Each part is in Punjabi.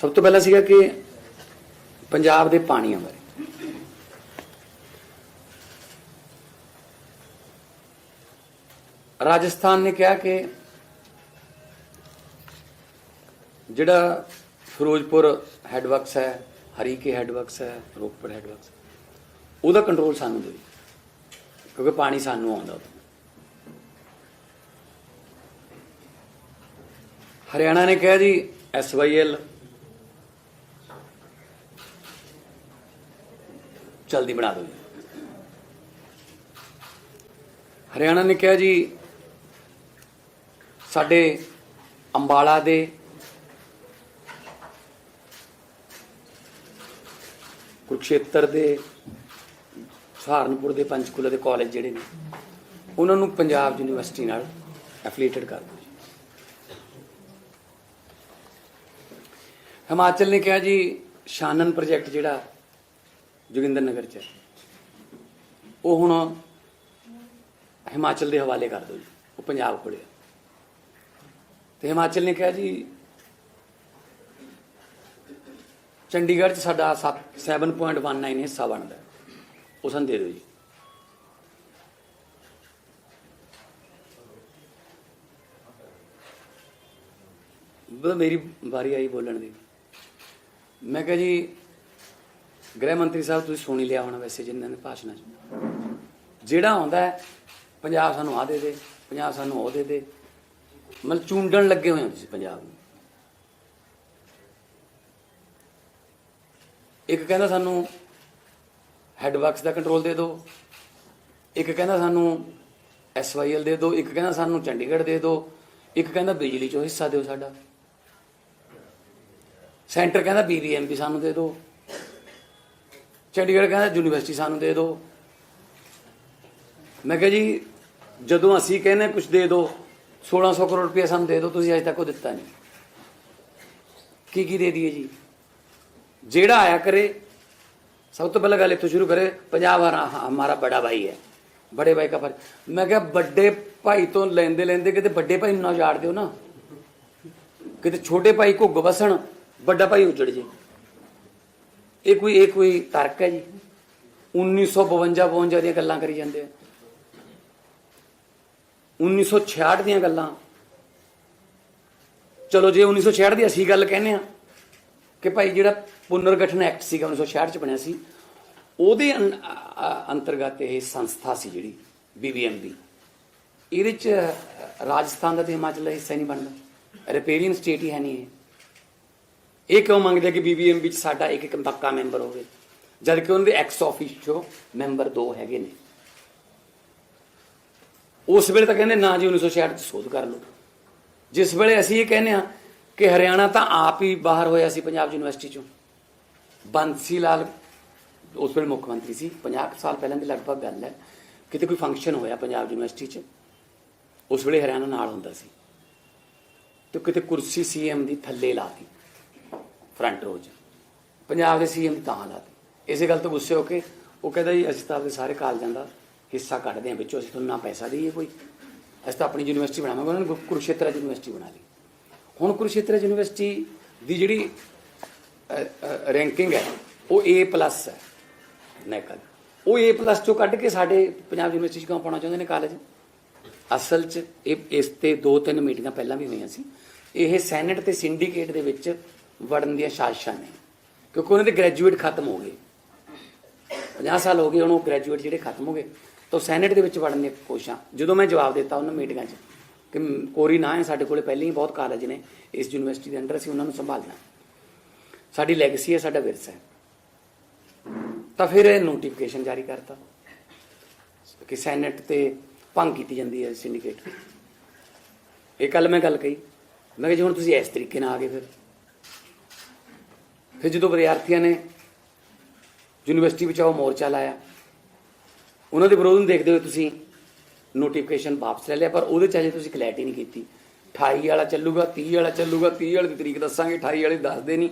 ਸਭ ਤੋਂ ਪਹਿਲਾਂ ਸੀਗਾ ਕਿ ਪੰਜਾਬ ਦੇ ਪਾਣੀਆਂ ਬਾਰੇ। ਰਾਜਸਥਾਨ ਨੇ ਕਿਹਾ ਕਿ ਜਿਹੜਾ ਫਿਰੋਜ਼ਪੁਰ ਹੈਡਵਰਕਸ ਹੈ, ਹਰੀਕੇ ਹੈਡਵਰਕਸ ਹੈ, ਰੋਪੜ ਹੈਡਵਰਕਸ, ਉਹਦਾ ਕੰਟਰੋਲ ਸਾਨੂੰ ਦਿਓ, ਕਿਉਂਕਿ ਪਾਣੀ ਸਾਨੂੰ ਆਉਂਦਾ ਉੱਥੋਂ। ਹਰਿਆਣਾ ਨੇ ਕਿਹਾ ਜੀ ਐਸਵਾਈਐਲ ਜਲਦੀ ਬਣਾ ਦਿਓ ਜੀ। ਹਰਿਆਣਾ ਨੇ ਕਿਹਾ ਜੀ, ਸਾਡੇ ਅੰਬਾਲਾ ਦੇ ਕੁਰਕਸ਼ੇਤਰ ਦੇ, ਸਹਾਰਨਪੁਰ ਦੇ ਪੰਚਕੂਲਾ ਦੇ ਕਾਲਜ ਜਿਹੜੇ ਨੇ, ਉਹਨਾਂ ਨੂੰ ਪੰਜਾਬ ਯੂਨੀਵਰਸਿਟੀ ਨਾਲ ਐਫੀਲੀਏਟਡ ਕਰ ਦਿਓ ਜੀ। ਹਿਮਾਚਲ ਨੇ ਕਿਹਾ ਜੀ, ਸ਼ਾਨਨ ਪ੍ਰੋਜੈਕਟ ਜਿਹੜਾ ਜੋਗਿੰਦਰ ਨਗਰ ਚ। ਉਹ ਹੁਣ ਹਿਮਾਚਲ ਦੇ ਹਵਾਲੇ ਕਰ ਦਿਓ ਜੀ, ਉਹ ਪੰਜਾਬ ਕੋਲੇ ਹੈ। ਤੇ ਹਿਮਾਚਲ ਨੇ ਕਿਹਾ ਜੀ, ਚੰਡੀਗੜ੍ਹ ਚ ਸਾਡਾ 7.19 ਹਿੱਸਾ ਬਣਦਾ ਉਹ ਸਾਨੂੰ ਦੇ ਦਿਓ ਜੀ। ਮੇਰੀ ਵਾਰੀ ਆਈ ਬੋਲਣ ਦੀ। ਮੈਂ ਕਿਹਾ ਜੀ ਗ੍ਰਹਿ ਮੰਤਰੀ ਸਾਹਿਬ ਤੁਸੀਂ ਸੁਣੀ ਲਿਆ ਹੋਣਾ ਵੈਸੇ ਜਿੰਨਾਂ ਨੇ ਭਾਸ਼ਣਾਂ 'ਚ। ਜਿਹੜਾ ਆਉਂਦਾ ਹੈ, ਪੰਜਾਬ ਸਾਨੂੰ ਆ ਦੇ ਦੇ ਪੰਜਾਬ ਸਾਨੂੰ ਉਹ ਦੇ ਦੇ। ਮਤਲਬ ਚੂੰਡਣ ਲੱਗੇ ਹੋਏ ਹੋ ਤੁਸੀਂ ਪੰਜਾਬ ਨੂੰ। ਇੱਕ ਕਹਿੰਦਾ ਸਾਨੂੰ ਹੈਡਵਰਕਸ ਦਾ ਕੰਟਰੋਲ ਦੇ ਦਿਓ ਇੱਕ ਕਹਿੰਦਾ ਸਾਨੂੰ ਐਸਵਾਈਐਲ ਦੇ ਦਿਓ ਇੱਕ ਕਹਿੰਦਾ ਸਾਨੂੰ ਚੰਡੀਗੜ੍ਹ ਦੇ ਦਿਓ ਇੱਕ ਕਹਿੰਦਾ ਬਿਜਲੀ ਚੋਂ ਹਿੱਸਾ ਦਿਓ ਸਾਡਾ। ਸੈਂਟਰ ਕਹਿੰਦਾ ਬੀਬੀਐਮਪੀ ਸਾਨੂੰ ਦੇ ਦਿਓ ਚੰਡੀਗੜ੍ਹ ਕਹਿੰਦਾ, ਯੂਨੀਵਰਸਿਟੀ ਸਾਨੂੰ ਦੇ ਦਿਓ। ਮੈਂ ਕਿਹਾ ਜੀ, ਜਦੋਂ ਅਸੀਂ ਕਹਿੰਦੇ ਕੁਝ ਦੇ ਦਿਓ 1600 ਕਰੋੜ ਰੁਪਏ ਸਾਨੂੰ ਦੇ ਦਿਓ, ਤੁਸੀਂ ਅਜੇ ਤੱਕ ਉਹ ਦਿੱਤਾ ਨਹੀਂ। ਕੀ ਕੀ ਦੇ ਦਈਏ ਜੀ? ਜਿਹੜਾ ਆਇਆ ਕਰੇ, ਸਭ ਤੋਂ ਪਹਿਲਾਂ ਗੱਲ ਇੱਥੋਂ ਸ਼ੁਰੂ ਕਰੇ, ਪੰਜਾਬ ਹਰਾ- ਹਮਾਰਾ ਬੜਾ ਭਾਈ ਹੈ। ਬੜੇ ਭਾਈ ਦਾ ਫਰਜ਼। ਮੈਂ ਕਿਹਾ, ਵੱਡੇ ਭਾਈ ਤੋਂ ਲੈਂਦੇ ਲੈਂਦੇ ਕਿਤੇ ਵੱਡੇ ਭਾਈ ਨੂੰ ਨਾ ਉਜਾੜ ਦਿਓ ਨਾ। ਕਿਤੇ ਛੋਟੇ ਭਾਈ ਘੁੱਗ ਵਸਣ, ਵੱਡਾ ਭਾਈ ਉਜੜ ਜੇ। ਇਹ ਕੋਈ ਇਹ ਕੋਈ ਤਰਕ ਹੈ ਜੀ? 1952 52 ਦੀਆਂ ਗੱਲਾਂ ਕਰੀ ਜਾਂਦੇ ਆ। 1966 ਦੀਆਂ ਗੱਲਾਂ। ਚਲੋ ਜੇ 1966 ਦੀ ਅਸੀਂ ਗੱਲ ਕਹਿੰਦੇ ਆ ਕਿ ਭਾਈ ਜਿਹੜਾ ਪੁਨਰਗਠਨ ਐਕਟ ਸੀਗਾ 1966 ਚ ਬਣਿਆ ਸੀ, ਉਹਦੇ ਅੰ- ਅੰਤਰਗਤ ਇਹ ਸੰਸਥਾ ਸੀ ਜਿਹੜੀ ਬੀਬੀਐਮਬੀ ਇਹਦੇ ਚ ਰਾਜਸਥਾਨ ਦਾ ਤੇ ਹਿਮਾਚਲ ਦਾ ਹਿੱਸਾ ਨਹੀਂ ਬਣਦਾ। ਰਿਪੇਰੀਅਨ ਸਟੇਟ ਹੀ ਹੈ ਨਹੀਂ ਇਹ। ਇਹ ਕਿਉਂ ਮੰਗਦੇ ਆ ਕਿ ਬੀਬੀਐਮਬੀ ਚ ਸਾਡਾ ਇੱਕ ਇੱਕ ਪੱਕਾ ਮੈਂਬਰ ਹੋਵੇ? ਜਦ ਕਿ ਉਹਨਾਂ ਦੇ ਐਕਸ ਆਫੀਸ਼ੋ ਮੈਂਬਰ ਦੋ ਹੈਗੇ ਨੇ। ਉਸ ਵੇਲੇ ਤਾਂ ਕਹਿੰਦੇ, ਨਾ ਜੀ 1966 ਚ ਸੋਧ ਕਰ ਲਓ। ਜਿਸ ਵੇਲੇ ਅਸੀਂ ਇਹ ਕਹਿੰਦੇ ਆ ਕਿ ਹਰਿਆਣਾ ਤਾਂ ਆਪ ਹੀ ਬਾਹਰ ਹੋਇਆ ਸੀ ਪੰਜਾਬ ਯੂਨੀਵਰਸਿਟੀ ਚੋਂ। ਬੰਸੀ ਲਾਲ, ਉਸ ਵੇਲੇ ਮੁੱਖ ਮੰਤਰੀ ਸੀ। 50 ਕੁ ਸਾਲ ਪਹਿਲਾਂ ਦੀ ਲਗਭਗ ਗੱਲ ਹੈ। ਕਿਤੇ ਕੋਈ ਫੰਕਸ਼ਨ ਹੋਇਆ ਪੰਜਾਬ ਯੂਨੀਵਰਸਿਟੀ 'ਚ, ਉਸ ਵੇਲੇ ਹਰਿਆਣਾ ਨਾਲ ਹੁੰਦਾ ਸੀ। ਤੇ ਕਿਤੇ ਕੁਰਸੀ ਸੀਐਮ ਦੀ ਥੱਲੇ ਲਾਤੀ ਫਰੰਟ ਰੋਜ। ਪੰਜਾਬ ਦੇ ਸੀਐਮ ਦੀ ਤਾਂ ਲਾਤੀ ਇਸੇ ਗੱਲ ਤੋਂ ਗੁੱਸੇ ਹੋ ਕੇ ਉਹ ਕਹਿੰਦਾ ਜੀ, ਅਸੀਂ ਤਾਂ ਆਪਦੇ ਸਾਰੇ ਕਾਲਜਾਂ ਦਾ ਹਿੱਸਾ ਕੱਢਦੇ ਹਾਂ, ਵਿੱਚੋਂ ਅਸੀਂ ਤੁਹਾਨੂੰ ਨਾ ਪੈਸਾ ਦੇਈਏ ਕੋਈ। ਅਸੀਂ ਤਾਂ ਆਪਣੀ ਯੂਨੀਵਰਸਿਟੀ ਬਣਾਵਾਂਗੇ, ਉਹਨਾਂ ਨੇ ਗੁਰ- ਕੁਰੂਕਸ਼ੇਤਰ ਯੂਨੀਵਰਸਿਟੀ ਬਣਾ ਲਈ। ਹੁਣ ਕੁਰੂਕਸ਼ੇਤਰ ਯੂਨੀਵਰਸਿਟੀ ਦੀ ਜਿਹੜੀ ਰੈਂਕਿੰਗ ਹੈ, ਉਹ A+ ਹੈ। ਨੈਕਲ ਉਹ A+ ਚੋਂ ਕੱਢ ਕੇ ਸਾਡੇ ਪੰਜਾਬ ਯੂਨੀਵਰਸਿਟੀ 'ਚ ਕਿਉਂ ਪਾਉਣਾ ਚਾਹੁੰਦੇ ਨੇ ਕਾਲਜ? ਅਸਲ 'ਚ ਇਹ, ਇਸ ਤੇ ਦੋ ਤਿੰਨ ਮੀਟਿੰਗਾਂ ਪਹਿਲਾਂ ਵੀ ਹੋਈਆਂ ਸੀ। ਇਹ ਸੈਨੇਟ ਤੇ ਸਿੰਡੀਕੇਟ ਦੇ ਵਿੱਚ ਵੜਨ ਦੀਆਂ ਸਾਜ਼ਿਸ਼ਾਂ ਨੇ। ਕਿਉਂਕਿ ਉਹਨਾਂ ਦੇ ਗ੍ਰੈਜੂਏਟ ਖਤਮ ਹੋ ਗਏ। 50 ਸਾਲ ਹੋ ਗਏ ਹੁਣ ਉਹ ਗ੍ਰੈਜੂਏਟ ਜਿਹੜੇ ਖਤਮ ਹੋ ਗਏ। ਤਾਂ ਸੈਨੇਟ ਦੇ ਵਿੱਚ ਵੜਨ ਦੀਆਂ ਕੋਸ਼ਿਸ਼ਾਂ। ਜਦੋਂ ਮੈਂ ਜਵਾਬ ਦਿੱਤਾ ਉਹਨਾਂ ਮੀਟਿੰਗਾਂ 'ਚ ਕਿ ਕੋਰੀ ਨਾ ਹੈ, ਸਾਡੇ ਕੋਲੇ ਪਹਿਲਾਂ ਹੀ ਬਹੁਤ ਕਾਲਜ ਨੇ। ਇਸ ਯੂਨੀਵਰਸਿਟੀ ਦੇ ਅੰਡਰ ਅਸੀਂ ਉਹਨਾਂ ਨੂੰ ਸੰਭਾਲਣਾ ਸਾਡੀ ਲੈਗੇਸੀ ਹੈ, ਸਾਡਾ ਵਿਰਸਾ ਹੈ। ਤਾਂ ਫਿਰ ਇਹ ਨੋਟੀਫਿਕੇਸ਼ਨ ਜਾਰੀ ਕਰਤਾ ਕਿ ਸੈਨੇਟ ਤੇ ਭੰਗ ਕੀਤੀ ਜਾਂਦੀ ਹੈ ਸਿੰਡੀਕੇਟ ਇਹ ਕੱਲ ਮੈਂ ਗੱਲ ਕਹੀ। ਮੈਂ ਕਿਹਾ ਜੀ ਹੁਣ ਤੁਸੀਂ ਇਸ ਤਰੀਕੇ ਨਾਲ ਆ ਗਏ ਫਿਰ। ਫਿਰ ਜਦੋਂ ਵਿਦਿਆਰਥੀਆਂ ਨੇ ਯੂਨੀਵਰਸਿਟੀ ਵਿੱਚ ਆਓ ਮੋਰਚਾ ਲਾਇਆ, ਉਹਨਾਂ ਦੇ ਵਿਰੋਧ ਨੂੰ ਦੇਖਦੇ ਹੋਏ ਤੁਸੀਂ ਨੋਟੀਫਿਕੇਸ਼ਨ ਵਾਪਸ ਲੈ ਲਿਆ, ਪਰ ਉਹਦੇ ਚ ਅਜੇ ਤੁਸੀਂ ਕਲੈਰਿਟੀ ਨਹੀਂ ਕੀਤੀ। 28 ਵਾਲਾ ਚੱਲੂਗਾ 30 ਵਾਲਾ ਚੱਲੂਗਾ 30 ਵਾਲੀ ਦੀ ਤਰੀਕ ਦੱਸਾਂਗੇ 28 ਵਾਲੇ ਦੱਸਦੇ ਨਹੀਂ।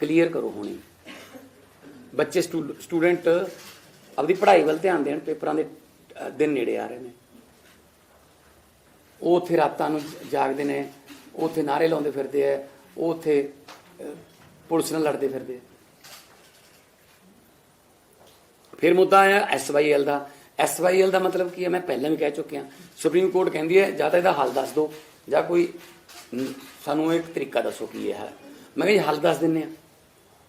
ਕਲੀਅਰ ਕਰੋ ਹੁਣੀ। ਬੱਚੇ ਸਟੂਡੈਂਟ ਆਪਦੀ ਪੜ੍ਹਾਈ ਵੱਲ ਧਿਆਨ ਦੇਣ, ਪੇਪਰਾਂ ਦੇ ਦਿਨ ਨੇੜੇ ਆ ਰਹੇ ਨੇ। ਉਹ ਉੱਥੇ ਰਾਤਾਂ ਨੂੰ ਜਾਗਦੇ ਨੇ, ਉਹ ਉੱਥੇ ਨਾਰੇ ਲਾਉਂਦੇ ਫਿਰਦੇ ਆ, ਉਹ ਉੱਥੇ ਪੁਲਿਸ ਨਾਲ ਲੜਦੇ ਫਿਰਦੇ ਆ। ਫਿਰ ਮੁੱਦਾ ਆਇਆ ਐਸਵਾਈਐਲ ਦਾ। ਐਸਵਾਈਐਲ ਦਾ ਮਤਲਬ ਕੀ ਹੈ? ਮੈਂ ਪਹਿਲਾਂ ਵੀ ਕਹਿ ਚੁੱਕਿਆ। ਸੁਪਰੀਮ ਕੋਰਟ ਕਹਿੰਦੀ ਹੈ, ਜਾਂ ਤਾਂ ਇਹਦਾ ਹੱਲ ਦੱਸ ਦਿਓ, ਜਾਂ ਕੋਈ ਸਾਨੂੰ ਇੱਕ ਤਰੀਕਾ ਦੱਸੋ ਕੀ ਹੈ ਮੈਂ ਕਿਹਾ ਜੀ, ਹੱਲ ਦੱਸ ਦਿੰਨੇ ਆ।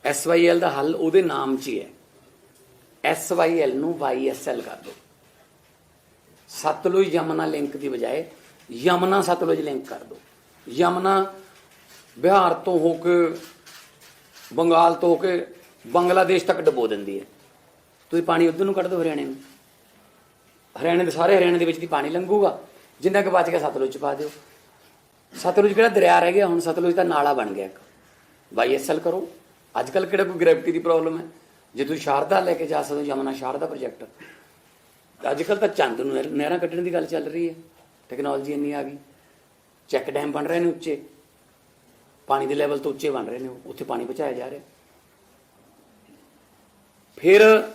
ਐਸਵਾਈਐਲ ਦਾ ਹੱਲ ਉਹਦੇ ਨਾਮ 'ਚ ਹੀ ਹੈ। ਐਸਵਾਈਐਲ ਨੂੰ ਵਾਈਐਸਐਲ ਕਰ ਦਿਓ। ਸਤਲੁਜ ਯਮਨਾ ਲਿੰਕ ਦੀ ਬਜਾਏ ਯਮਨਾ ਸਤਲੁਜ ਲਿੰਕ ਕਰ ਦਿਓ। ਯਮਨਾ ਬਿਹਾਰ ਤੋਂ ਹੋ ਕੇ ਬੰਗਾਲ ਤੋਂ ਹੋ ਕੇ ਬੰਗਲਾਦੇਸ਼ ਤੱਕ ਡਬੋ ਦਿੰਦੀ ਹੈ। ਤੁਸੀਂ ਪਾਣੀ ਉਧਰ ਨੂੰ ਕੱਢ ਦਿਓ ਹਰਿਆਣੇ ਨੂੰ। ਹਰਿਆਣੇ ਦੇ ਸਾਰੇ ਹਰਿਆਣੇ ਦੇ ਵਿੱਚ ਦੀ ਪਾਣੀ ਲੰਘੂਗਾ। ਜਿੰਨਾ ਕੁ ਬਚ ਗਿਆ ਸਤਲੁਜ ਚ ਪਾ ਦਿਓ। ਸਤਲੁਜ ਕਿਹੜਾ ਦਰਿਆ ਰਹਿ ਗਿਆ, ਹੁਣ ਸਤਲੁਜ ਦਾ ਨਾਲਾ ਬਣ ਗਿਆ ਇੱਕ। ਵਾਈਐਸਐਲ ਕਰੋ। ਅੱਜ ਕੱਲ ਕਿਹੜਾ ਕੋਈ ਗ੍ਰੈਵਿਟੀ ਦੀ ਪ੍ਰੋਬਲਮ ਹੈ? ਜੇ ਤੁਸੀਂ ਸ਼ਾਰਦਾ ਲੈ ਕੇ ਜਾ ਸਕਦੇ ਹੋ, ਯਮਨਾ ਸ਼ਾਰਦਾ ਪ੍ਰੋਜੈਕਟ। ਅੱਜ ਕੱਲ ਤਾਂ ਚੰਦ ਨੂੰ ਨਹਿਰਾਂ ਕੱਢਣ ਦੀ ਗੱਲ ਚੱਲ ਰਹੀ ਹੈ। ਟੈਕਨੋਲੋਜੀ ਇੰਨੀ ਆ ਗਈ। ਚੈੱਕ ਡੈਮ ਬਣ ਰਹੇ ਨੇ ਉੱਚੇ। ਪਾਣੀ ਦੇ ਲੈਵਲ ਤੋਂ ਉੱਚੇ ਬਣ ਰਹੇ ਨੇ, ਉੱਥੇ ਪਾਣੀ ਪਹੁੰਚਾਇਆ ਜਾ ਰਿਹਾ। ਫਿਰ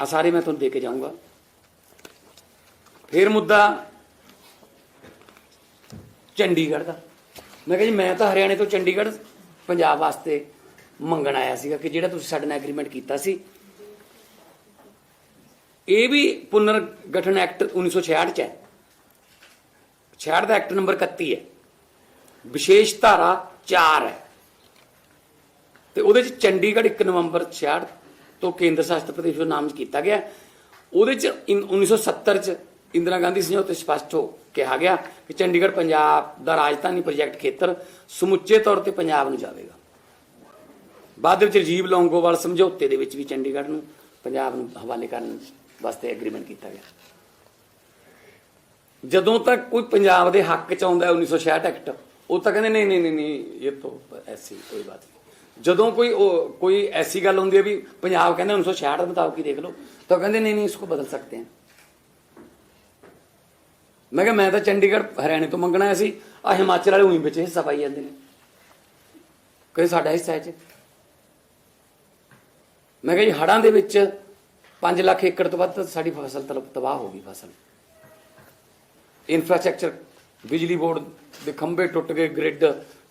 ਆ ਸਾਰੇ ਮੈਂ ਤੁਹਾਨੂੰ ਦੇ ਕੇ ਜਾਊਂਗਾ। ਫਿਰ ਮੁੱਦਾ ਚੰਡੀਗੜ੍ਹ ਦਾ। ਮੈਂ ਕਿਹਾ ਜੀ, ਮੈਂ ਤਾਂ ਹਰਿਆਣੇ ਤੋਂ ਚੰਡੀਗੜ੍ਹ, ਪੰਜਾਬ ਵਾਸਤੇ ਮੰਗਣ ਆਇਆ ਸੀਗਾ ਕਿ ਜਿਹੜਾ ਤੁਸੀਂ ਸਾਡੇ ਨਾਲ ਐਗਰੀਮੈਂਟ ਕੀਤਾ ਸੀ। ਇਹ ਵੀ ਪੁਨਰ ਗਠਨ ਐਕਟ 1966 ਚ ਹੈ। 66 ਦਾ ਐਕਟ ਨੰਬਰ 31 ਹੈ। ਵਿਸ਼ੇਸ਼ ਧਾਰਾ 4 ਹੈ। ਤੇ ਉਹਦੇ ਚ ਚੰਡੀਗੜ੍ਹ 1 ਨਵੰਬਰ 66 ਤੋਂ ਕੇਂਦਰ ਸ਼ਾਸਿਤ ਪ੍ਰਦੇਸ਼ ਦਾ ਨਾਮ ਕੀਤਾ ਗਿਆ। ਉਹਦੇ ਚ ਇਨ- 1970 ਚ ਇੰਦਰਾ ਗਾਂਧੀ ਸਮਝੌਤੇ ਸਪਸ਼ਟ ਹੋ ਕਿਹਾ ਗਿਆ ਕਿ ਚੰਡੀਗੜ੍ਹ ਪੰਜਾਬ ਦਾ ਰਾਜਧਾਨੀ ਪ੍ਰੋਜੈਕਟ ਖੇਤਰ ਸਮੁੱਚੇ ਤੌਰ ਤੇ ਪੰਜਾਬ ਨੂੰ ਜਾਵੇਗਾ। ਬਾਅਦ ਦੇ ਵਿੱਚ ਰਜੀਵ ਲੌਂਗੋਵਾਲ ਸਮਝੌਤੇ ਦੇ ਵਿੱਚ ਵੀ ਚੰਡੀਗੜ੍ਹ ਨੂੰ, ਪੰਜਾਬ ਨੂੰ ਹਵਾਲੇ ਕਰਨ ਵਾਸਤੇ ਐਗਰੀਮੈਂਟ ਕੀਤਾ ਗਿਆ। ਜਦੋਂ ਤੱਕ ਕੋਈ ਪੰਜਾਬ ਦੇ ਹੱਕ ਚ ਆਉਂਦਾ ਹੈ 1966 ਐਕਟ ਉਹ ਤਾਂ ਕਹਿੰਦੇ, ਨਹੀਂ ਨਹੀਂ ਨਹੀਂ ਨਹੀਂ, ਇਹ ਤਾਂ ਐਸੀ ਕੋਈ ਬਾਤ ਨਹੀਂ। ਜਦੋਂ ਕੋਈ ਉਹ- ਕੋਈ ਐਸੀ ਗੱਲ ਹੁੰਦੀ ਹੈ ਵੀ ਪੰਜਾਬ ਕਹਿੰਦਾ 1966 ਦੇ ਮੁਤਾਬਕ ਹੀ ਦੇਖ ਲਓ, ਤਾਂ ਕਹਿੰਦੇ, ਨਹੀਂ ਨਹੀਂ, ਇਸਕੋ ਬਦਲ ਸਕਤੇ हैं ਮੈਂ ਕਿਹਾ, ਮੈਂ ਤਾਂ ਚੰਡੀਗੜ੍ਹ, ਹਰਿਆਣੇ ਤੋਂ ਮੰਗਣਾ ਆਇਆ ਸੀ ਆ ਹਿਮਾਚਲ ਵਾਲੇ ਉਹੀ ਵਿੱਚ ਹਿੱਸਾ ਪਾਈ ਜਾਂਦੇ ਨੇ। ਕਹੇ ਸਾਡਾ ਹਿੱਸਾ ਹੈ ਚ ਮੈਂ ਕਿਹਾ ਜੀ ਹੜਾਂ ਦੇ ਵਿੱਚ 5 ਲੱਖ ਏਕੜ ਤੋਂ ਵੱਧ ਸਾਡੀ ਫਸਲ ਤਲ- ਤਬਾਹ ਹੋ ਗਈ ਫਸਲ। ਇਨਫਰਾਸਟ੍ਰਕਚਰ ਬਿਜਲੀ ਬੋਰਡ ਦੇ ਖੰਭੇ ਟੁੱਟ ਗਏ ਗ੍ਰਿਡ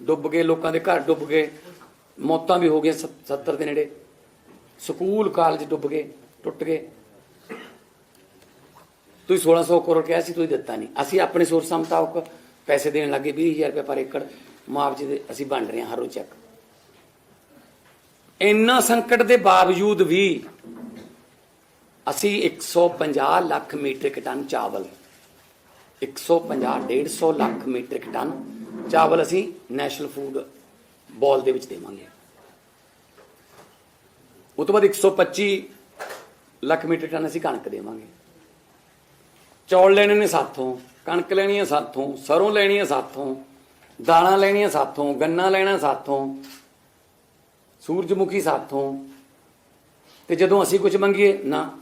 ਡੁੱਬ ਗਏ, ਲੋਕਾਂ ਦੇ ਘਰ ਡੁੱਬ ਗਏ, ਮੌਤਾਂ ਵੀ ਹੋ ਗਈਆਂ 70 ਦੇ ਨੇੜੇ। ਸਕੂਲ ਕਾਲਜ ਡੁੱਬ ਗਏ, ਟੁੱਟ ਗਏ। ਤੁਸੀਂ 1600 ਕਰੋੜ ਕਿਹਾ ਸੀ, ਤੁਸੀਂ ਦਿੱਤਾ ਨਹੀਂ। ਅਸੀਂ ਆਪਣੇ ਸੋਰਸਾਂ ਮੁਤਾਬਕ ਪੈਸੇ ਦੇਣ ਲੱਗੇ 20000 ਰੁਪਏ ਪਰ ਏਕੜ ਮੁਆਵਜ਼ੇ ਦੇ ਅਸੀਂ ਵੰਡ ਰਹੇ ਹਾਂ ਹਰ ਰੋਜ਼ ਚੈੱਕ ਇੰਨਾ ਸੰਕਟ ਦੇ ਬਾਵਜੂਦ ਵੀ ਅਸੀਂ 150 ਲੱਖ ਮੀਟ੍ਰਿਕ ਟਨ ਚਾਵਲ 150 150 ਲੱਖ ਮੀਟ੍ਰਿਕ ਟਨ ਚਾਵਲ ਅਸੀਂ ਨੈਸ਼ਨਲ ਫੂਡ ਬੋਲ ਦੇ ਵਿੱਚ ਦੇਵਾਂਗੇ। ਉਹ ਤੋਂ ਬਾਅਦ 125 ਲੱਖ ਮੀਟ੍ਰਿਕ ਟਨ ਅਸੀਂ ਕਣਕ ਦੇਵਾਂਗੇ। ਚੌਲ ਲੈਣੇ ਨੇ ਸਾਥੋਂ, ਕਣਕ ਲੈਣੀ ਹੈ ਸਾਥੋਂ, ਸਰੋਂ ਲੈਣੀ ਹੈ ਸਾਥੋਂ, ਦਾਲਾਂ ਲੈਣੀਆਂ ਸਾਥੋਂ, ਗੰਨਾ ਲੈਣਾ ਸਾਥੋਂ, ਸੂਰਜਮੁਖੀ ਸਾਥੋਂ। ਤੇ ਜਦੋਂ ਅਸੀਂ ਕੁਝ ਮੰਗੀਏ, ਨਾ।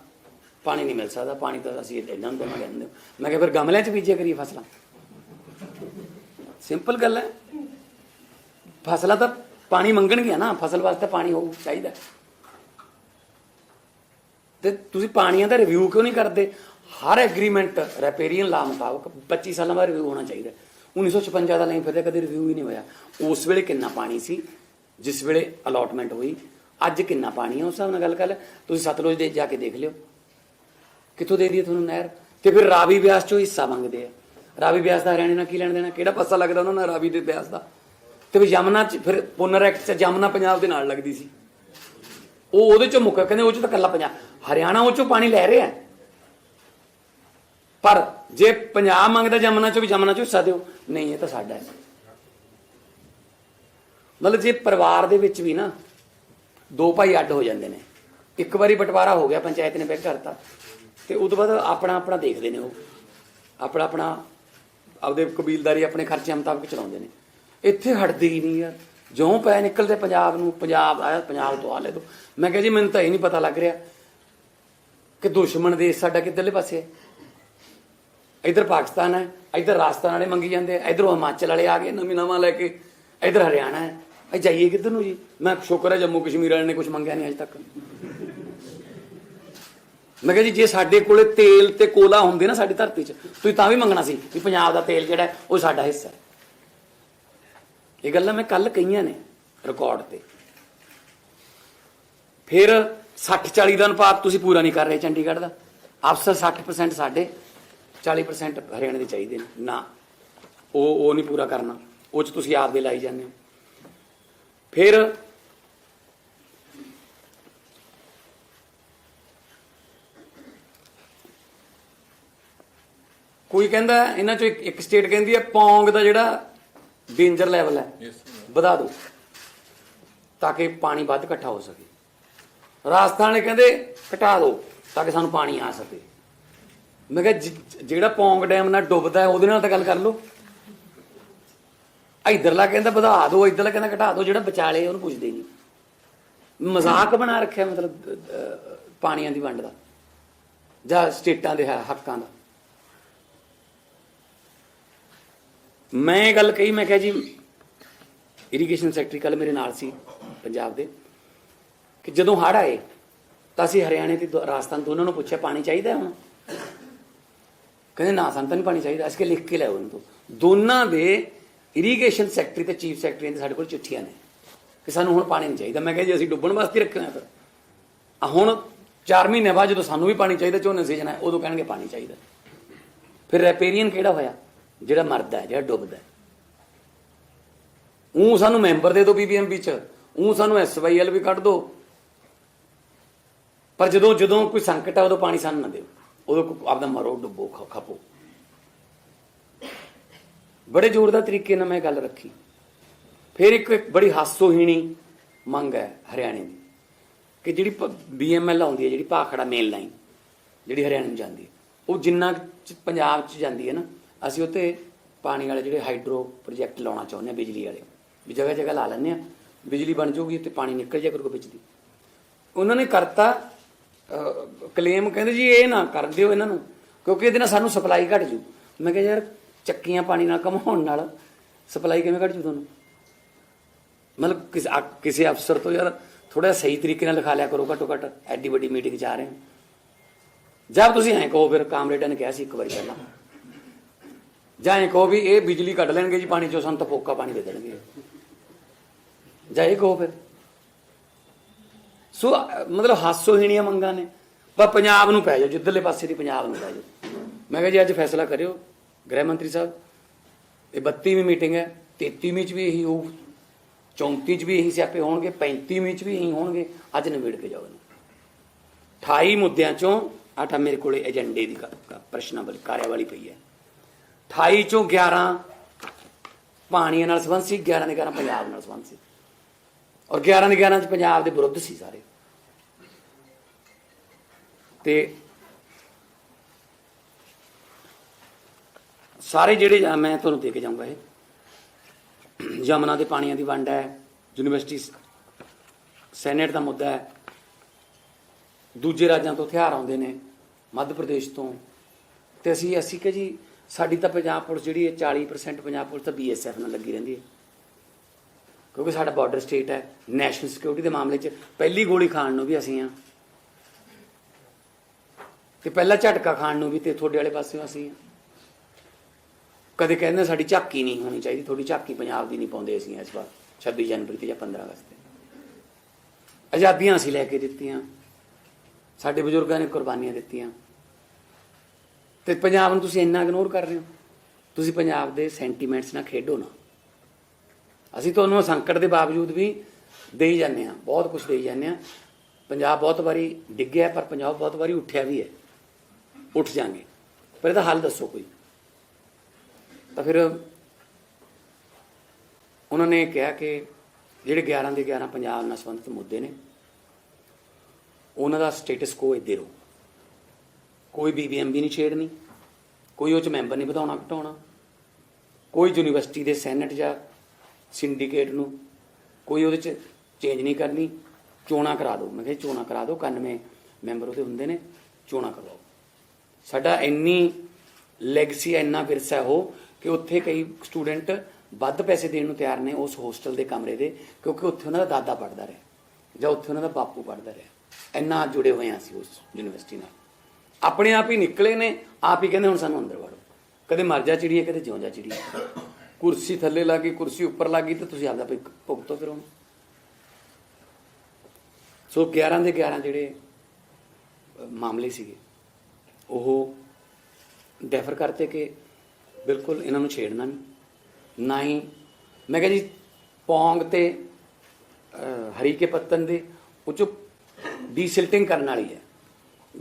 ਪਾਣੀ ਨਹੀਂ ਮਿਲ ਸਕਦਾ, ਪਾਣੀ ਤਾਂ ਅਸੀਂ ਇਹਨਾਂ ਨੂੰ ਦੇਵਾਂਗੇ ਇਹਨਾਂ ਨੂੰ। ਮੈਂ ਕਿਹਾ ਫਿਰ ਗਮਲਿਆਂ 'ਚ ਬੀਜਿਆ ਕਰੀਏ ਫਸਲਾਂ? ਸਿੰਪਲ ਗੱਲ ਹੈ। ਫਸਲਾਂ ਤਾਂ ਪਾਣੀ ਮੰਗਣਗੀਆਂ ਨਾ, ਫਸਲ ਵਾਸਤੇ ਪਾਣੀ ਹੋਊ ਚਾਹੀਦਾ। ਤੇ ਤੁਸੀਂ ਪਾਣੀਆਂ ਦਾ ਰਿਵਿਊ ਕਿਉਂ ਨਹੀਂ ਕਰਦੇ? ਹਰ ਐਗਰੀਮੈਂਟ ਰੈਪੇਰੀਅਨ ਲਾ ਮੁਤਾਬਕ 25 ਸਾਲਾਂ ਬਾਅਦ ਰਿਵਿਊ ਹੋਣਾ ਚਾਹੀਦਾ। 1956 ਦਾ ਨਹੀਂ ਫਿਰ ਕਦੇ ਰਿਵਿਊ ਹੀ ਨਹੀਂ ਹੋਇਆ। ਉਸ ਵੇਲੇ ਕਿੰਨਾ ਪਾਣੀ ਸੀ? ਜਿਸ ਵੇਲੇ ਅਲਾਟਮੈਂਟ ਹੋਈ। ਅੱਜ ਕਿੰਨਾ ਪਾਣੀ ਹੈ? ਉਸ ਹਿਸਾਬ ਨਾਲ ਗੱਲ ਕਰ ਲੈ। ਤੁਸੀਂ ਸਤਲੁਜ ਦੇ ਜਾ ਕੇ ਦੇਖ ਲਿਓ। ਕਿੱਥੋਂ ਦੇ ਦਈਏ ਤੁਹਾਨੂੰ ਨਹਿਰ? ਤੇ ਫਿਰ ਰਾਵੀ ਬਿਆਸ ਚੋਂ ਹਿੱਸਾ ਮੰਗਦੇ ਆ। ਰਾਵੀ ਬਿਆਸ ਦਾ ਹਰਿਆਣੇ ਨਾਲ ਕੀ ਲੈਣ ਦੇਣਾ? ਕਿਹੜਾ ਪਾਸਾ ਲੱਗਦਾ ਉਹਨਾਂ ਨਾਲ ਰਾਵੀ ਦੇ ਬਿਆਸ ਦਾ? ਤੇ ਵੀ ਯਮਨਾ ਚ ਫਿਰ ਪੁਨਰ ਐਕਟ ਚ ਯਮਨਾ ਪੰਜਾਬ ਦੇ ਨਾਲ ਲੱਗਦੀ ਸੀ। ਉਹ ਉਹਦੇ ਚੋਂ ਮੁੱਕ ਕਹਿੰਦੇ ਉਹ ਚ ਤਾਂ ਕੱਲਾ ਪੰਜਾਬ। ਹਰਿਆਣਾ ਉਹ ਚੋਂ ਪਾਣੀ ਲੈ ਰਿਹਾ ਪਰ ਜੇ ਪੰਜਾਬ ਮੰਗਦਾ ਜਮਨਾ ਚੋਂ ਵੀ ਜਮਨਾ ਚੋਂ ਹਿੱਸਾ ਦਿਓ। ਨਹੀਂ, ਇਹ ਤਾਂ ਸਾਡਾ ਹੈ। ਮਤਲਬ ਜੇ ਪਰਿਵਾਰ ਦੇ ਵਿੱਚ ਵੀ ਨਾ ਦੋ ਭਾਈ ਅੱਡ ਹੋ ਜਾਂਦੇ ਨੇ। ਇੱਕ ਵਾਰੀ ਬਟਵਾਰਾ ਹੋ ਗਿਆ, ਪੰਚਾਇਤ ਨੇ ਬੈਕ ਕਰਤਾ। ਤੇ ਉਸ ਤੋਂ ਬਾਅਦ ਆਪਣਾ ਆਪਣਾ ਦੇਖਦੇ ਨੇ ਉਹ। ਆਪਣਾ ਆਪਣਾ ਆਪਦੇ ਕਬੀਲਦਾਰੀ, ਆਪਣੇ ਖਰਚਿਆਂ ਮੁਤਾਬਕ ਚਲਾਉਂਦੇ ਨੇ। ਇੱਥੇ ਹਟਦੀ ਹੀ ਨਹੀਂ ਯਾਰ ਜਿਉਂ ਪੈ ਨਿਕਲਦੇ ਪੰਜਾਬ ਨੂੰ, ਪੰਜਾਬ ਆਇਆ, ਪੰਜਾਬ ਤੋਂ ਆ ਲੈ ਦੋ। ਮੈਂ ਕਿਹਾ ਜੀ, ਮੈਨੂੰ ਤਾਂ ਇਹ ਨਹੀਂ ਪਤਾ ਲੱਗ ਰਿਹਾ ਕਿ ਦੁਸ਼ਮਣ ਦੇਸ਼ ਸਾਡਾ ਕਿੱਧਰਲੇ ਪਾਸੇ ਹੈ। ਇਧਰ ਪਾਕਿਸਤਾਨ ਹੈ, ਇਧਰ ਰਾਜਸਥਾਨ ਵਾਲੇ ਮੰਗੀ ਜਾਂਦੇ ਆ, ਇਧਰੋਂ ਹਿਮਾਚਲ ਵਾਲੇ ਆ ਗਏ, ਨਵੀਂ ਨਵਾਂ ਲੈ ਕੇ। ਇਧਰ ਹਰਿਆਣਾ ਹੈ। ਇਹ ਜਾਈਏ ਕਿੱਧਰ ਨੂੰ ਜੀ? ਮੈਂ ਸ਼ੁਕਰ ਹੈ ਜੰਮੂ ਕਸ਼ਮੀਰ ਵਾਲੇ ਨੇ ਕੁਝ ਮੰਗਿਆ ਨਹੀਂ ਅਜੇ ਤੱਕ। ਮੈਂ ਕਿਹਾ ਜੀ, ਜੇ ਸਾਡੇ ਕੋਲੇ ਤੇਲ ਤੇ ਕੋਲਾ ਹੁੰਦੇ ਨਾ ਸਾਡੀ ਧਰਤੀ 'ਚ, ਤੁਸੀਂ ਤਾਂ ਵੀ ਮੰਗਣਾ ਸੀ ਵੀ ਪੰਜਾਬ ਦਾ ਤੇਲ ਜਿਹੜਾ ਉਹ ਸਾਡਾ ਹਿੱਸਾ ਹੈ। ਇਹ ਗੱਲਾਂ ਮੈਂ ਕੱਲ ਕਹੀਆਂ ਨੇ ਰਿਕਾਰਡ ਤੇ। ਫਿਰ 60 40 ਦਾ ਅਨੁਪਾਤ ਤੁਸੀਂ ਪੂਰਾ ਨਹੀਂ ਕਰ ਰਹੇ ਚੰਡੀਗੜ੍ਹ ਦਾ। ਅਫਸਰ 60% ਸਾਡੇ 40% ਹਰਿਆਣੇ ਦੇ ਚਾਹੀਦੇ ਨੇ। ਨਾ, ਉਹ ਉਹ ਨਹੀਂ ਪੂਰਾ ਕਰਨਾ। ਉਹ ਚ ਤੁਸੀਂ ਆਪ ਦੇ ਲਾਈ ਜਾਂਦੇ ਹੋ। ਫਿਰ ਕੋਈ ਕਹਿੰਦਾ ਇਹਨਾਂ ਚੋਂ ਇੱਕ ਸਟੇਟ ਕਹਿੰਦੀ ਹੈ ਪੌਂਗ ਦਾ ਜਿਹੜਾ ਡੇਂਜਰ ਲੈਵਲ ਹੈ ਵਧਾ ਦਿਓ ਤਾਂ ਕਿ ਪਾਣੀ ਵੱਧ ਇਕੱਠਾ ਹੋ ਸਕੇ। ਰਾਜਸਥਾਨ ਨੇ ਕਹਿੰਦੇ ਘਟਾ ਦਿਓ ਤਾਂ ਕਿ ਸਾਨੂੰ ਪਾਣੀ ਆ ਸਕੇ। ਮੈਂ ਕਿਹਾ ਜਿਹੜਾ ਪੌਂਗ ਡੈਮ ਨਾਲ ਡੁੱਬਦਾ ਹੈ ਉਹਦੇ ਨਾਲ ਤਾਂ ਗੱਲ ਕਰ ਲਓ। ਇਧਰਲਾ ਕਹਿੰਦਾ ਵਧਾ ਦਿਓ ਇਧਰਲਾ ਕਹਿੰਦਾ ਘਟਾ ਦਿਓ ਜਿਹੜਾ ਵਿਚਾਲੇ ਉਹਨੂੰ ਪੁੱਛਦੇ ਨਹੀਂ ਮਜ਼ਾਕ ਬਣਾ ਰੱਖਿਆ ਮਤਲਬ ਪਾਣੀਆਂ ਦੀ ਵੰਡ ਦਾ ਜਾਂ ਸਟੇਟਾਂ ਦੇ ਹ- ਹੱਕਾਂ ਦਾ। ਮੈਂ ਇਹ ਗੱਲ ਕਹੀ, ਮੈਂ ਕਿਹਾ ਜੀ ਇਰੀਗੇਸ਼ਨ ਸੈਕਟਰੀ ਕੱਲ ਮੇਰੇ ਨਾਲ ਸੀ ਪੰਜਾਬ ਦੇ, ਕਿ ਜਦੋਂ ਹੜ੍ਹ ਆਏ, ਤਾਂ ਅਸੀਂ ਹਰਿਆਣੇ ਤੇ ਦੋ- ਰਾਜਸਥਾਨ ਦੋਨਾਂ ਨੂੰ ਪੁੱਛਿਆ, ਪਾਣੀ ਚਾਹੀਦਾ ਹੁਣ? ਕਹਿੰਦੇ, ਨਾ, ਸਾਨੂੰ ਤਾਂ ਨਹੀਂ ਪਾਣੀ ਚਾਹੀਦਾ, ਅਸੀਂ ਕਿ ਲਿਖ ਕੇ ਲਿਆਓ ਉਹਨਾਂ ਤੋਂ। ਦੋਨਾਂ ਦੇ ਇਰੀਗੇਸ਼ਨ ਸੈਕਟਰੀ ਤੇ ਚੀਫ ਸੈਕਟਰੀ ਦੇ ਸਾਡੇ ਕੋਲ ਚਿੱਠੀਆਂ ਨੇ, ਕਿ ਸਾਨੂੰ ਹੁਣ ਪਾਣੀ ਨਹੀਂ ਚਾਹੀਦਾ। ਮੈਂ ਕਿਹਾ, ਜੀ ਅਸੀਂ ਡੁੱਬਣ ਵਾਸਤੇ ਰੱਖੇ ਹੋਇਆ ਫਿਰ ਹੁਣ 4 ਮਹੀਨੇ ਬਾਅਦ ਜਦੋਂ ਸਾਨੂੰ ਵੀ ਪਾਣੀ ਚਾਹੀਦਾ, ਝੋਨੇ ਸੀਜ਼ਨ ਹੈ ਉਦੋਂ ਕਹਿਣਗੇ, ਪਾਣੀ ਚਾਹੀਦਾ। ਫਿਰ ਰੈਪੇਰੀਅਨ ਕਿਹੜਾ ਹੋਇਆ? ਜਿਹੜਾ ਮਰਦਾ ਹੈ, ਜਿਹੜਾ ਡੁੱਬਦਾ ਹੈ। ਉਹ ਸਾਨੂੰ ਮੈਂਬਰ ਦੇ ਦਿਓ ਬੀਬੀਐਮਬੀ ਚ ਉਹ ਸਾਨੂੰ ਐਸਵਾਈਐਲ ਵੀ ਕੱਢ ਦਿਓ ਪਰ ਜਦੋਂ ਜਦੋਂ ਕੋਈ ਸੰਕਟ ਆ, ਉਦੋਂ ਪਾਣੀ ਸਾਨੂੰ ਨਾ ਦਿਓ। ਉਦੋਂ ਆਪਦਾ ਮਰੋ, ਡੁੱਬੋ, ਖ- ਖਪੋ। ਬੜੇ ਜ਼ੋਰਦਾਰ ਤਰੀਕੇ ਨਾਲ ਮੈਂ ਗੱਲ ਰੱਖੀ। ਫਿਰ ਇੱਕ ਬੜੀ ਹਾਸੋਹੀਣੀ ਮੰਗ ਹੈ ਹਰਿਆਣੇ ਦੀ, ਕਿ ਜਿਹੜੀ ਬੀਐਮਐਲ ਆਉਂਦੀ ਹੈ, ਜਿਹੜੀ ਭਾਖੜਾ ਮੇਨ ਲਾਈਨ ਜਿਹੜੀ ਹਰਿਆਣੇ ਨੂੰ ਜਾਂਦੀ ਹੈ, ਉਹ ਜਿੰਨਾ ਪੰਜਾਬ ਚ ਜਾਂਦੀ ਹੈ ਨਾ ਅਸੀਂ ਉੱਤੇ ਪਾਣੀ ਵਾਲੇ ਜਿਹੜੇ ਹਾਈਡਰੋ ਪ੍ਰੋਜੈਕਟ ਲਾਉਣਾ ਚਾਹੁੰਦੇ ਹਾਂ ਬਿਜਲੀ ਵਾਲੇ। ਵੀ ਜਗ੍ਹਾ ਜਗ੍ਹਾ ਲਾ ਲੈਂਦੇ ਆ ਬਿਜਲੀ ਬਣ ਜਾਊਗੀ ਤੇ ਪਾਣੀ ਨਿਕਲ ਜਾ ਕਰੂਗਾ ਵਿੱਚ ਦੀ ਉਹਨਾਂ ਨੇ ਕਰਤਾ ਕਲੇਮ ਕਹਿੰਦੇ ਜੀ ਇਹ ਨਾ ਕਰ ਦਿਓ ਇਹਨਾਂ ਨੂੰ, ਕਿਉਂਕਿ ਇਹਦੇ ਨਾਲ ਸਾਨੂੰ ਸਪਲਾਈ ਘਟ ਜੂ ਮੈਂ ਕਿਹਾ ਯਾਰ, ਚੱਕੀਆਂ ਪਾਣੀ ਨਾਲ ਕਮਾਉਣ ਨਾਲ ਸਪਲਾਈ ਕਿਵੇਂ ਘਟ ਜੂ ਤੁਹਾਨੂੰ? ਮਤਲਬ ਕਿਸੇ ਕਿਸੇ ਅਫਸਰ ਤੋਂ ਯਾਰ ਥੋੜਾ ਸਹੀ ਤਰੀਕੇ ਨਾਲ ਲਿਖਾ ਲਿਆ ਕਰੋ ਘੱਟੋ ਘੱਟ ਐਡੀ ਵੱਡੀ ਮੀਟਿੰਗ 'ਚ ਆ ਰਹੇ ਹੋ। ਜਦ ਤੁਸੀਂ ਐਂ ਕਹੋ, ਫਿਰ ਕਾਮਰੇਡਾਂ ਨੇ ਕਿਹਾ ਸੀ ਇੱਕ ਵਾਰੀ ਪਹਿਲਾਂ। ਜਾਂ ਇਹ ਕਹੋ ਵੀ ਇਹ ਬਿਜਲੀ ਕੱਢ ਲੈਣਗੇ ਜੀ ਪਾਣੀ ਚੋਂ, ਸਾਨੂੰ ਤਾਂ ਫੋਕਾ ਪਾਣੀ ਦੇ ਦੇਣਗੇ। ਜਾਂ ਇਹ ਕਹੋ ਫਿਰ। ਸੋ, ਮਤਲਬ ਹਾਸੋਹੀਣੀਆਂ ਮੰਗਾਂ ਨੇ। ਪਰ ਪੰਜਾਬ ਨੂੰ ਪੈ ਜਾਓ ਜਿੱਧਰਲੇ ਪਾਸੇ ਦੀ ਪੰਜਾਬ ਨੂੰ ਪੈ ਜਾਓ। ਮੈਂ ਕਿਹਾ ਜੀ, ਅੱਜ ਫੈਸਲਾ ਕਰਿਓ, ਗ੍ਰਹਿ ਮੰਤਰੀ ਸਾਹਿਬ। ਇਹ 32ਵੀਂ ਮੀਟਿੰਗ ਹੈ 33ਵੀਂ ਚ ਵੀ ਇਹੀ ਹੋਊ 34 ਚ ਵੀ ਇਹੀ ਸਿਆਪੇ ਹੋਣਗੇ 35ਵੀਂ ਚ ਵੀ ਇਹੀ ਹੋਣਗੇ। ਅੱਜ ਨਿਬੇੜ ਕੇ ਜਾਓ ਇਹਨੂੰ। 28 ਮੁੱਦਿਆਂ ਚੋਂ ਆਟਾ ਮੇਰੇ ਕੋਲੇ ਏਜੰਡੇ ਦੀ ਕ- ਕ- ਪ੍ਰਸ਼ਨਾਵਲੀ ਕਾਰਿਆਵਲੀ ਪਈ ਹੈ। 28 ਚੋਂ 11 ਪਾਣੀਆਂ ਨਾਲ ਸੰਬੰਧ ਸੀ 11 ਦੇ 11 ਪੰਜਾਬ ਨਾਲ ਸੰਬੰਧ ਸੀ। ਔਰ 11 ਦੇ 11 ਚ ਪੰਜਾਬ ਦੇ ਵਿਰੁੱਧ ਸੀ ਸਾਰੇ। ਤੇ ਸਾਰੇ ਜਿਹੜੇ ਮੈਂ ਤੁਹਾਨੂੰ ਦੇ ਕੇ ਜਾਊਂਗਾ ਇਹ। ਯਮਨਾ ਦੇ ਪਾਣੀਆਂ ਦੀ ਵੰਡ ਹੈ, ਯੂਨੀਵਰਸਿਟੀ ਸੈਨੇਟ ਦਾ ਮੁੱਦਾ ਹੈ। ਦੂਜੇ ਰਾਜਾਂ ਤੋਂ ਹਥਿਆਰ ਆਉਂਦੇ ਨੇ, ਮੱਧ ਪ੍ਰਦੇਸ਼ ਤੋਂ। ਤੇ ਅਸੀਂ ਅਸੀਂ ਕਿ ਜੀ ਸਾਡੀ ਤਾਂ ਪੰਜਾਬ ਪੁਲਿਸ ਜਿਹੜੀ ਹੈ 40% ਪੰਜਾਬ ਪੁਲਿਸ ਤਾਂ ਬੀਐਸਐਫ ਨਾਲ ਲੱਗੀ ਰਹਿੰਦੀ ਹੈ। ਕਿਉਂਕਿ ਸਾਡਾ ਬਾਰਡਰ ਸਟੇਟ ਹੈ ਨੈਸ਼ਨਲ ਸਿਕਿਉਰਿਟੀ ਦੇ ਮਾਮਲੇ 'ਚ ਪਹਿਲੀ ਗੋਲੀ ਖਾਣ ਨੂੰ ਵੀ ਅਸੀਂ ਆ ਤੇ ਪਹਿਲਾ ਝਟਕਾ ਖਾਣ ਨੂੰ ਵੀ ਤੇ ਤੁਹਾਡੇ ਵਾਲੇ ਪਾਸਿਓਂ ਅਸੀਂ ਹਾਂ। ਕਦੇ ਕਹਿੰਦੇ ਸਾਡੀ ਝਾਕੀ ਨਹੀਂ ਹੋਣੀ ਚਾਹੀਦੀ ਥੋੜੀ ਝਾਕੀ ਪੰਜਾਬ ਦੀ ਨਹੀਂ ਪਾਉਂਦੇ ਅਸੀਂ ਇਸ ਵਾਰ 26 ਜਨਵਰੀ ਤੇ ਜਾਂ 15 ਅਗਸਤ ਤੇ ਆਜ਼ਾਦੀਆਂ ਅਸੀਂ ਲੈ ਕੇ ਦਿੱਤੀਆਂ। ਸਾਡੇ ਬਜ਼ੁਰਗਾਂ ਨੇ ਕੁਰਬਾਨੀਆਂ ਦਿੱਤੀਆਂ। ਤੇ ਪੰਜਾਬ ਨੂੰ ਤੁਸੀਂ ਇੰਨਾ ਇਗਨੋਰ ਕਰ ਰਹੇ ਹੋ? ਤੁਸੀਂ ਪੰਜਾਬ ਦੇ ਸੈਂਟੀਮੈਂਟਸ ਨਾਲ ਖੇਡੋ ਨਾ। ਅਸੀਂ ਤੁਹਾਨੂੰ ਸੰਕਟ ਦੇ ਬਾਵਜੂਦ ਵੀ ਦੇਈ ਜਾਂਦੇ ਆ ਬਹੁਤ ਕੁਝ ਦੇਈ ਜਾਂਦੇ ਆ ਪੰਜਾਬ ਬਹੁਤ ਵਾਰੀ ਡਿੱਗਿਆ, ਪਰ ਪੰਜਾਬ ਬਹੁਤ ਵਾਰੀ ਉੱਠਿਆ ਵੀ ਹੈ। ਉੱਠ ਜਾਾਂਗੇ। ਪਰ ਇਹਦਾ ਹੱਲ ਦੱਸੋ ਕੋਈ। ਤਾਂ ਫਿਰ ਉਹਨਾਂ ਨੇ ਕਿਹਾ ਕਿ ਜਿਹੜੇ 11 ਦੇ 11 ਪੰਜਾਬ ਨਾਲ ਸੰਬੰਧਿਤ ਮੁੱਦੇ ਨੇ, ਉਹਨਾਂ ਦਾ ਸਟੇਟਸ ਕੋ ਇੱਦੇ ਰਹੋ। ਕੋਈ ਬੀਬੀਐਮਬੀ ਨਹੀਂ ਛੇੜਨੀ, ਕੋਈ ਉਹ ਚ ਮੈਂਬਰ ਨਹੀਂ ਵਧਾਉਣਾ ਘਟਾਉਣਾ, ਕੋਈ ਯੂਨੀਵਰਸਿਟੀ ਦੇ ਸੈਨੇਟ ਜਾਂ ਸਿੰਡੀਕੇਟ ਨੂੰ ਕੋਈ ਉਹਦੇ ਚ ਚੇਂਜ ਨਹੀਂ ਕਰਨੀ, ਚੋਣਾਂ ਕਰਾ ਦਿਓ। ਮੈਂ ਕਿਹਾ ਚੋਣਾਂ ਕਰਾ ਦਿਓ 91 ਮੈਂਬਰ ਉਹਦੇ ਹੁੰਦੇ ਨੇ, ਚੋਣਾਂ ਕਰਵਾਓ। ਸਾਡਾ ਇੰਨੀ ਲੈਗਸੀ ਇੰਨਾ ਵਿਰਸਾ ਉਹ ਕਿ ਉੱਥੇ ਕਈ ਸਟੂਡੈਂਟ ਵੱਧ ਪੈਸੇ ਦੇਣ ਨੂੰ ਤਿਆਰ ਨੇ ਉਸ ਹੋਸਟਲ ਦੇ ਕਮਰੇ ਦੇ, ਕਿਉਂਕਿ ਉੱਥੇ ਉਹਨਾਂ ਦਾ ਦਾਦਾ ਪੜਦਾ ਰਿਹਾ, ਜਾਂ ਉੱਥੇ ਉਹਨਾਂ ਦਾ ਬਾਪੂ ਪੜਦਾ ਰਿਹਾ। ਇੰਨਾ ਜੁੜੇ ਹੋਏ ਆ ਅਸੀਂ ਉਸ ਯੂਨੀਵਰਸਿਟੀ ਨਾਲ। ਆਪਣੇ ਆਪ ਹੀ ਨਿਕਲੇ ਨੇ ਆਪ ਹੀ ਕਹਿੰਦੇ ਹੁਣ ਸਾਨੂੰ ਅੰਦਰ ਵੜੋ। ਕਦੇ ਮਰ ਜਾ ਚਿੜੀਏ ਕਦੇ ਜਿਉਂ ਜਾ ਚਿੜੀਏ। ਕੁਰਸੀ ਥੱਲੇ ਲੱਗੀ ਕੁਰਸੀ ਉੱਪਰ ਲੱਗੀ ਤੇ ਤੁਸੀਂ ਆਪਦਾ ਭੁਗ- ਭੁਗਤੋ ਫਿਰ ਹੁਣ ਸੋ 11 ਦੇ 11 ਜਿਹੜੇ ਮਾਮਲੇ ਸੀਗੇ ਉਹ ਡੈਫਰ ਕਰਤੇ ਕਿ ਬਿਲਕੁਲ ਇਹਨਾਂ ਨੂੰ ਛੇੜਨਾ ਨਹੀਂ। ਨਾ ਹੀ ਮੈਂ ਕਿਹਾ ਜੀ ਪੌਂਗ ਤੇ ਅ, ਹਰੀ ਕੇ ਪੱਤਨ ਦੇ ਉਹ ਚੋਂ ਡੀਸਿਲਟਿੰਗ ਕਰਨ ਵਾਲੀ ਹੈ।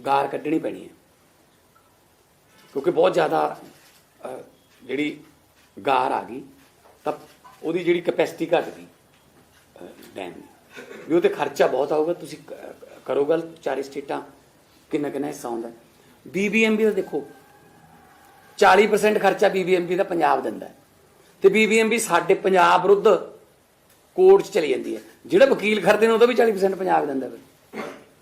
ਗਾਰ ਕੱਢਣੀ ਪੈਣੀ ਹੈ। ਕਿਉਂਕਿ ਬਹੁਤ ਜ਼ਿਆਦਾ ਜਿਹੜੀ ਗਾਰ ਆ ਗਈ, ਤਾਂ ਉਹਦੀ ਜਿਹੜੀ ਕਪੈਸਿਟੀ ਘਟ ਗਈ ਡੈਮ ਦੀ। ਵੀ ਉਹ ਤੇ ਖਰਚਾ ਬਹੁਤ ਆਊਗਾ, ਤੁਸੀਂ ਕਰੋ ਗੱਲ ਚਾਰੇ ਸਟੇਟਾਂ, ਕਿੰਨਾ ਕਿੰਨਾ ਹਿੱਸਾ ਆਉਂਦਾ ਬੀਬੀਐਮਬੀ ਦਾ ਦੇਖੋ 40% ਖਰਚਾ ਬੀਬੀਐਮਬੀ ਦਾ ਪੰਜਾਬ ਦਿੰਦਾ ਹੈ। ਤੇ ਬੀਬੀਐਮਬੀ ਸਾਡੇ ਪੰਜਾਬ ਵਿਰੁੱਧ ਕੋਰਟ 'ਚ ਚਲੀ ਜਾਂਦੀ ਹੈ। ਜਿਹੜਾ ਵਕੀਲ ਖਰਦੇ ਨੇ, ਉਹਦਾ ਵੀ 40% ਪੰਜਾਬ ਦਿੰਦਾ ਫਿਰ।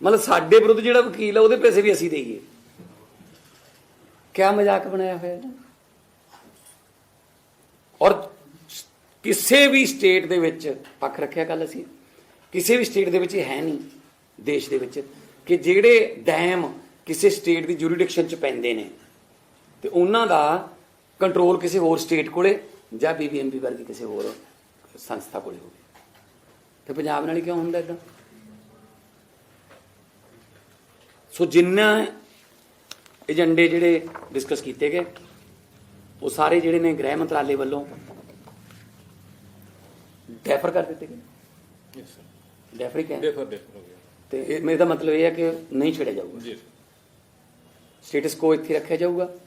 ਮਤਲਬ ਸਾਡੇ ਵਿਰੁੱਧ ਜਿਹੜਾ ਵਕੀਲ ਹੈ ਉਹਦੇ ਪੈਸੇ ਵੀ ਅਸੀਂ ਦੇਈਏ। ਕਿਆ ਮਜ਼ਾਕ ਬਣਾਇਆ ਹੋਇਆ ਹੈ ਔਰ ਕਿਸੇ ਵੀ ਸਟੇਟ ਦੇ ਵਿੱਚ, ਪੱਖ ਰੱਖਿਆ ਕੱਲ ਅਸੀਂ, ਕਿਸੇ ਵੀ ਸਟੇਟ ਦੇ ਵਿੱਚ ਇਹ ਹੈ ਨਹੀਂ, ਦੇਸ਼ ਦੇ ਵਿੱਚ, ਕਿ ਜਿਹੜੇ ਡੈਮ ਕਿਸੇ ਸਟੇਟ ਦੀ ਜੁਰੀਡਿਕਸ਼ਨ ਚ ਪੈਂਦੇ ਨੇ, ਤੇ ਉਹਨਾਂ ਦਾ ਕੰਟਰੋਲ ਕਿਸੇ ਹੋਰ ਸਟੇਟ ਕੋਲੇ ਜਾਂ ਬੀਬੀਐਮਬੀ ਵਰਗੀ ਕਿਸੇ ਹੋਰ ਸੰਸਥਾ ਕੋਲੇ ਹੋਵੇ। ਤੇ ਪੰਜਾਬ ਨਾਲ ਹੀ ਕਿਉਂ ਹੁੰਦਾ ਇਦਾਂ ਸੋ ਜਿੰਨਾ ਏਜੰਡੇ ਜਿਹੜੇ ਡਿਸਕਸ ਕੀਤੇ ਗਏ ਉਹ ਸਾਰੇ ਜਿਹੜੇ ਨੇ ਗ੍ਰਹਿ ਮੰਤਰਾਲੇ ਵੱਲੋਂ ਡੈਫਰ ਕਰ ਦਿੱਤੇ ਗਏ? ਯੈਸ ਸਰ ਡੈਫਰ ਹੀ ਕਹਿੰਦੇ ਡਿਫਰ ਡਿਫਰ ਹੋ ਗਿਆ। ਤੇ ਇਹ ਮੇਰਾ ਮਤਲਬ ਇਹ ਹੈ ਕਿ ਨਹੀਂ ਛੱਡਿਆ ਜਾਊਗਾ। ਜੀ ਸਟੇਟਸ ਕੋ ਇੱਥੇ ਰੱਖਿਆ ਜਾਊਗਾ।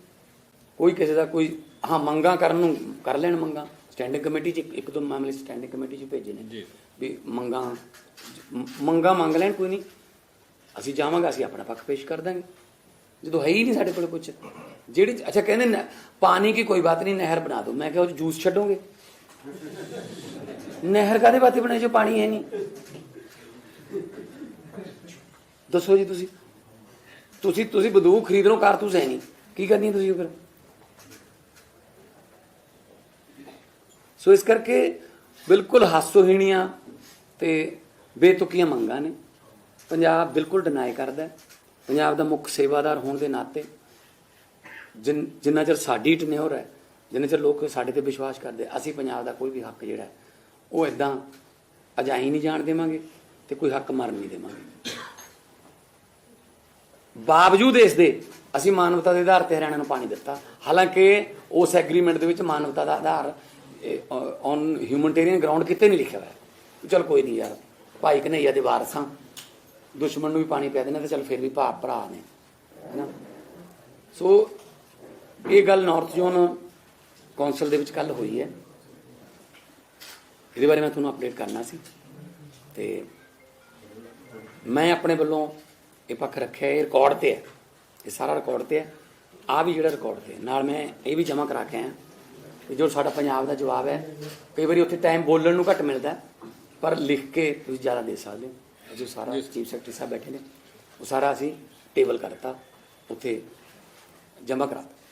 ਕੋਈ ਕਿਸੇ ਦਾ ਕੋਈ ਹਾਂ ਮੰਗਾ ਕਰਨ ਨੂੰ ਕਰ ਲੈਣ ਮੰਗਾ। ਸਟੈਂਡਿੰਗ ਕਮੇਟੀ ਚ ਇੱਕ- ਇੱਕ ਦੋ ਮਾਮਲੇ ਸਟੈਂਡਿੰਗ ਕਮੇਟੀ ਚ ਭੇਜੇ ਨੇ। ਜੀ। ਵੀ ਮੰਗਾ ਮੰਗਾ ਮੰਗ ਲੈਣ ਕੋਈ ਨਹੀਂ। ਅਸੀਂ ਜਾਵਾਂਗੇ, ਅਸੀਂ ਆਪਣਾ ਪੱਖ ਪੇਸ਼ ਕਰ ਦਾਂਗੇ। ਜਦੋਂ ਹੈ ਹੀ ਨਹੀਂ ਸਾਡੇ ਕੋਲ ਕੁਝ ਜਿਹੜੀ, ਅੱਛਾ, ਕਹਿੰਦੇ ਨੇ, ਪਾਣੀ ਕੀ ਕੋਈ ਬਾਤ ਨਹੀਂ, ਨਹਿਰ ਬਣਾ ਦੋ। ਮੈਂ ਕਿਹਾ, ਉਹ ਜੂਸ ਛੱਡੋਗੇ? ਨਹਿਰ ਕਾਦੇ ਬਾਤੇ ਬਣਾਈ ਜੋ, ਪਾਣੀ ਹੈ ਨਹੀਂ? ਦੱਸੋ ਜੀ ਤੁਸੀਂ। ਤੁਸੀਂ ਤੁਸੀਂ ਬੰਦੂਕ ਖਰੀਦ ਲਓ ਕਾਰਤੂਸ ਹੈ ਨਹੀਂ। ਕੀ ਕਰਨੀ ਤੁਸੀਂ ਫਿਰ? ਸੋ ਇਸ ਕਰਕੇ ਬਿਲਕੁਲ ਹਾਸੋਹੀਣੀਆਂ ਤੇ ਬੇਤੁਕੀਆਂ ਮੰਗਾਂ ਨੇ। ਪੰਜਾਬ ਬਿਲਕੁਲ ਡਿਨਾਈ ਕਰਦਾ ਪੰਜਾਬ ਦਾ ਮੁੱਖ ਸੇਵਾਦਾਰ ਹੋਣ ਦੇ ਨਾਤੇ ਜਿਨ- ਜਿੰਨਾ ਚਿਰ ਸਾਡੀ ਟਨਿਓਰ ਹੈ, ਜਿੰਨਾ ਚਿਰ ਲੋਕ ਸਾਡੇ ਤੇ ਵਿਸ਼ਵਾਸ ਕਰਦੇ, ਅਸੀਂ ਪੰਜਾਬ ਦਾ ਕੋਈ ਵੀ ਹੱਕ ਜਿਹੜਾ ਉਹ ਇਦਾਂ ਅਜਾਈ ਨਹੀਂ ਜਾਣ ਦੇਵਾਂਗੇ ਤੇ ਕੋਈ ਹੱਕ ਮਰਨ ਨਹੀਂ ਦੇਵਾਂਗੇ। ਬਾਵਜੂਦ ਇਸ ਦੇ ਅਸੀਂ ਮਾਨਵਤਾ ਦੇ ਆਧਾਰ ਤੇ ਹਰਿਆਣਾ ਨੂੰ ਪਾਣੀ ਦਿੱਤਾ। ਹਾਲਾਂਕਿ ਉਸ ਐਗਰੀਮੈਂਟ ਦੇ ਵਿੱਚ ਮਾਨਵਤਾ ਦਾ ਆਧਾਰ ਔਨ ਹਿਊਮਨਟੇਰੀਅਨ ਗਰਾਊਂਡ ਕਿਤੇ ਨਹੀਂ ਲਿਖਿਆ ਹੋਇਆ। ਚਲ ਕੋਈ ਨਹੀਂ ਯਾਰ, ਭਾਈ ਕਨਈਆ ਦੇ ਵਾਰਸਾਂ ਦੁਸ਼ਮਣ ਨੂੰ ਵੀ ਪਾਣੀ ਪੈ ਦੇਣਾ ਤੇ ਚਲ ਫਿਰ ਵੀ ਭਾ ਭਰਾ ਨੇ ਹੈਨਾ ਸੋ ਇਹ ਗੱਲ ਨਾਰਥ ਜ਼ੋਨ ਕੌਂਸਲ ਦੇ ਵਿੱਚ ਕੱਲ ਹੋਈ ਹੈ। ਇਹਦੇ ਬਾਰੇ ਮੈਂ ਤੁਹਾਨੂੰ ਅਪਡੇਟ ਕਰਨਾ ਸੀ। ਤੇ ਮੈਂ ਆਪਣੇ ਵੱਲੋਂ ਇਹ ਪੱਖ ਰੱਖਿਆ, ਇਹ ਰਿਕਾਰਡ ਤੇ ਹੈ। ਇਹ ਸਾਰਾ ਰਿਕਾਰਡ ਤੇ ਹੈ। ਆ ਵੀ ਜਿਹੜਾ ਰਿਕਾਰਡ ਤੇ ਨਾਲ ਮੈਂ ਇਹ ਵੀ ਜਮ੍ਹਾਂ ਕਰਾ ਕੇ ਆਇਆ ਕਿ ਜੋ ਸਾਡਾ ਪੰਜਾਬ ਦਾ ਜਵਾਬ ਹੈ, ਕਈ ਵਾਰੀ ਉੱਥੇ ਟਾਈਮ ਬੋਲਣ ਨੂੰ ਘੱਟ ਮਿਲਦਾ ਪਰ ਲਿਖ ਕੇ ਤੁਸੀਂ ਜ਼ਿਆਦਾ ਦੇ ਸਕਦੇ ਹੋ। ਜੋ ਸਾਰਾ ਚੀਫ ਸੈਕਟਰੀ ਸਾਹਿਬ ਬੈਠੇ ਨੇ ਉਹ ਸਾਰਾ ਅਸੀਂ ਟੇਬਲ ਕਰਤਾ ਉੱਥੇ ਜਮ੍ਹਾਂ ਕਰਾ ਦਿੱਤਾ